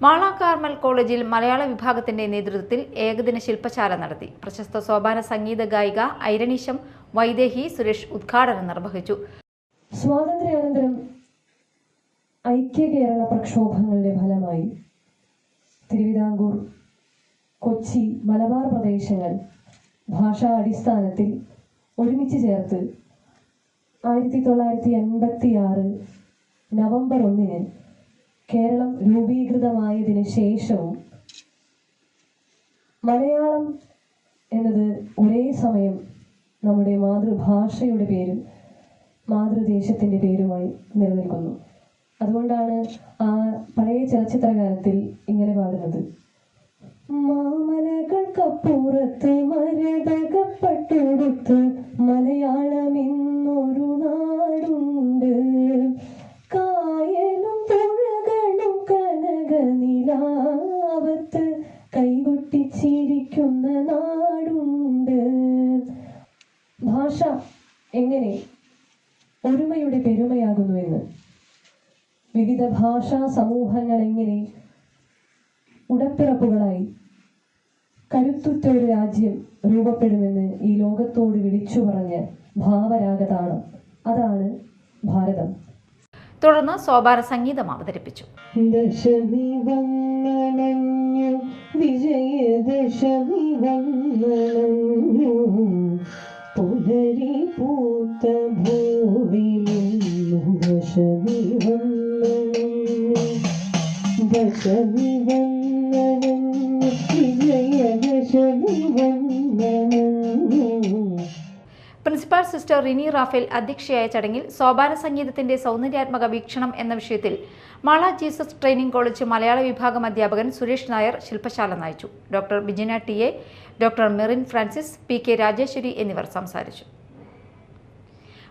Mala Carmel കോളേജിൽ മലയാള വിഭാഗത്തിന്റെ നേതൃത്വത്തിൽ ഏകദിന ശില്പശാല നടത്തി. പ്രശസ്ത സോപാന സംഗീത ഗായിക ഐരണീശം വൈദേഹി സുരേഷ് ഉദ്ഘാടനം നിർവഹിച്ചു. സ്വാതന്ത്ര്യാനന്തരം ഐക്യ കേരള പ്രക്ഷോഭങ്ങളുടെ ഫലമായി തിരുവിതാംകൂർ കൊച്ചി മലബാർ പ്രദേശങ്ങൾ ഭാഷാ അടിസ്ഥാനത്തിൽ ഒരുമിച്ച് ചേർത്ത് ആയിരത്തി തൊള്ളായിരത്തി എൺപത്തി ആറ് നവംബർ ഒന്നിന് കേരളം രൂപീകൃതമായതിനു ശേഷവും മലയാളം എന്നത് ഒരേ സമയം നമ്മുടെ മാതൃഭാഷയുടെ പേരും മാതൃദേശത്തിന്റെ പേരുമായി നിലനിൽക്കുന്നു. അതുകൊണ്ടാണ് ആ പഴയ ചലച്ചിത്രഗാനത്തിൽ ഇങ്ങനെ പാടുന്നത്. മാമലകൾക്കപ്പുറത്ത് മരതകപ്പെട്ടെടുത്ത് മലയാളം നിലാവത്ത് കൈകൊട്ടിച്ചിരിക്കുന്ന നാടുണ്ട്. ഭാഷ എങ്ങനെ ഒരുമയുടെ പെരുമയാകുന്നുവെന്ന് വിവിധ ഭാഷാ സമൂഹങ്ങൾ എങ്ങനെ ഉടപ്പിറപ്പുകളായി കരുത്തുറ്റ ഒരു രാജ്യം രൂപപ്പെടുമെന്ന് ഈ ലോകത്തോട് വിളിച്ചു പറഞ്ഞ ഭാവരാഗതാണ് അതാണ് ഭാരതം. തുടർന്ന് സോപാന സംഗീതം അവതരിപ്പിച്ചു. ദശമി വന്നണഞ്ഞു വിജയദശമി വന്നണഞ്ഞു പുലരി പൂത്ത Dashami principal sister Rini Raphael അധ്യക്ഷയായ ചടങ്ങിൽ സോപാന സംഗീതത്തിന്റെ സൗന്ദര്യാത്മക വീക്ഷണം എന്ന വിഷയത്തിൽ മാള ജീസസ് ട്രെയിനിംഗ് കോളേജ് മലയാള വിഭാഗം അധ്യാപകൻ സുരേഷ് നായർ ശില്പശാല നയിച്ചു. Doctor Bijina T A doctor Merin Francis P K Rajeswari എന്നിവർ സംസാരിച്ചു.